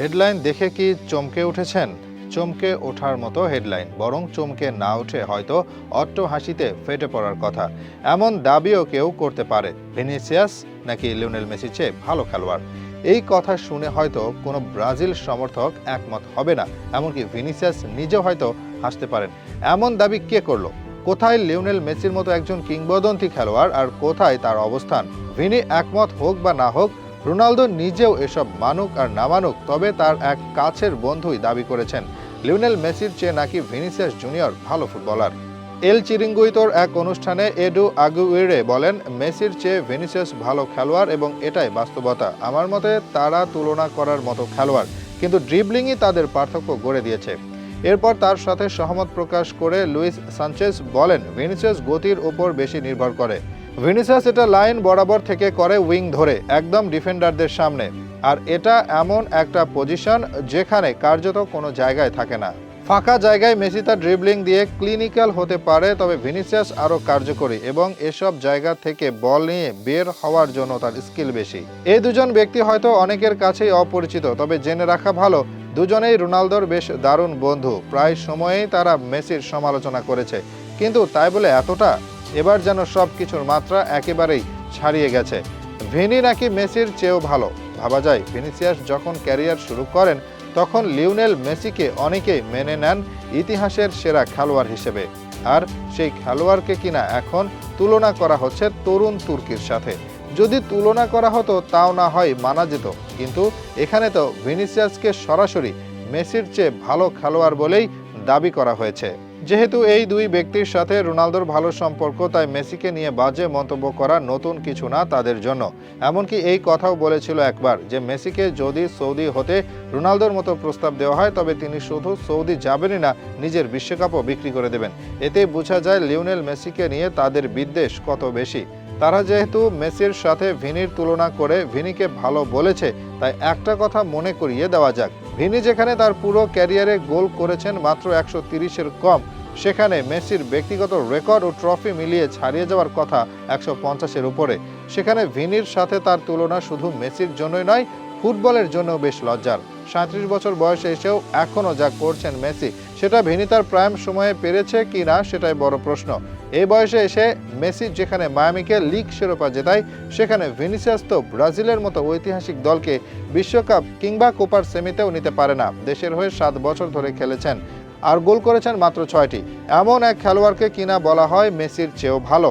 Headline দেখে কি চমকে উঠেছেন? চমকে ওঠার মতো হেডলাইন, বরং চমকে না উঠে হয়তো অট্ট হাসিতে ফেটে পড়ার কথা। এমন দাবিও কেউ করতে পারে। ভিনিসিয়াস নাকি লিওনেল মেসি চেয়ে ভালো খেলোয়াড়? এই কথা শুনে হয়তো কোনো ব্রাজিল সমর্থক একমত হবে না, এমনকি ভিনিসিয়াস নিজেও হয়তো হাসতে পারেন। এমন দাবি কে করল? কোথায় লিওনেল মেসির মতো একজন কিংবদন্তি খেলোয়াড় আর কোথায় তার অবস্থান? ভিনি একমত হোক বা না হোক রোনালদো নিজেও এসব মানুক আর না মানুক তবে তার এক কাছের বন্ধুই দাবি করেছেন। লিওনেল মেসির চেয়ে নাকি ভিনিসিয়াস জুনিয়র ভালো ফুটবলার। এল চিরিঙ্গুইতোর এক অনুষ্ঠানে এডু আগুইরে বলেন, মেসির চেয়ে ভিনিসিয়াস ভালো খেলোয়াড় এবং এটাই বাস্তবতা। আমার মতে তারা তুলনা করার মতো খেলোয়াড়, কিন্তু ড্রিবলিংই তাদের পার্থক্য গড়ে দিয়েছে। এরপর তার সাথে সহমত প্রকাশ করে লুইস সানচেজ বলেন, ভিনিসিয়াস গতির উপর বেশি নির্ভর করে। ভিনিসিয়াস এটা লাইন বরাবর থেকে করে উইং ধরে, একদম ডিফেন্ডারদের সামনে। আর এটা এমন একটা পজিশন যেখানে কার্যত কোনো জায়গায় থাকে না। ফাঁকা জায়গায় মেসি তার ড্রিবলিং দিয়ে ক্লিনিক্যাল হতে পারে, তবে ভিনিসিয়াস আরও কার্যকরী এবং এসব জায়গা থেকে বল নিয়ে বের হওয়ার জন্য তার স্কিল বেশি। এই দুজন ব্যক্তি হয়তো অনেকের কাছেই অপরিচিত, তবে জেনে রাখা ভালো, দুজনেই রোনালদোর বেশ দারুণ বন্ধু। প্রায় সময়েই তারা মেসির সমালোচনা করেছে। কিন্তু তাই বলে এতটা? এবার যেন সব কিছুর মাত্রা একেবারেই ছাড়িয়ে গেছে। ভিনি নাকি মেসির চেয়েও ভালো। ভাবা যায়, ভিনিসিয়াস যখন ক্যারিয়ার শুরু করেন, তখন লিওনেল মেসিকে অনেকেই মেনে নেন ইতিহাসের সেরা খেলোয়াড় হিসেবে। আর সেই খেলোয়াড়কে কিনা এখন তুলনা করা হচ্ছে তরুণ তুর্কির সাথে। যদি তুলনা করা হতো, তাও না হয় মানা যেত। কিন্তু এখানে তো ভিনিসিয়াসকে সরাসরি মেসির চেয়ে ভালো খেলোয়াড় বলেই দাবি করা হয়েছে। যেহেতু এই দুই ব্যক্তির সাথে রোনালদোর ভালো সম্পর্ক, তাই মেসিকে নিয়ে বাজে মন্তব্য করা নতুন কিছু না তাদের জন্য। এমনকি এই কথাও বলেছিল একবার যে মেসিকে যদি সৌদি হতে রোনালদোর মতো প্রস্তাব দেওয়া হয়, তবে তিনি শুধু সৌদি যাবেনই না, নিজের বিশ্বকাপও বিক্রি করে দেবেন। এতে বোঝা যায় লিওনেল মেসিকে নিয়ে তাদের বিদ্বেষ কত বেশি। তারা যেহেতু মেসির সাথে ভিনির তুলনা করে ভিনিকে ভালো বলেছে, তাই একটা কথা মনে করিয়ে দেওয়া যাক। ভিনি যেখানে তার পুরো ক্যারিয়ারে গোল করেছেন মাত্র একশো তিরিশের কম, সেখানে মেসির ব্যক্তিগত রেকর্ড ও ট্রফি মিলিয়ে ছাড়িয়ে যাওয়ার কথা একশো পঞ্চাশের উপরে। সেখানে ভিনির সাথে তার তুলনা শুধু মেসির জন্যই নয়, ফুটবলের জন্য বেশ লজ্জার। সাঁত্রিশ বছর বয়সে এসেও এখনও যা করছেন মেসি, সেটা ভিনি তার প্রাইম সময়ে পেরেছে কি না সেটাই বড় প্রশ্ন। এই বয়সে এসে মেসি যেখানে মায়ামিকে লিগ শিরোপা জেতায়, সেখানে ভিনিসিয়াস তো ব্রাজিলের মতো ঐতিহাসিক দলকে বিশ্বকাপ কিংবা কোপার সেমিতেও নিতে পারে না। দেশের হয়ে সাত বছর ধরে খেলেছেন আর গোল করেছেন মাত্র ছয়টি। এমন এক খেলোয়াড়কে কিনা বলা হয় মেসির চেয়েও ভালো।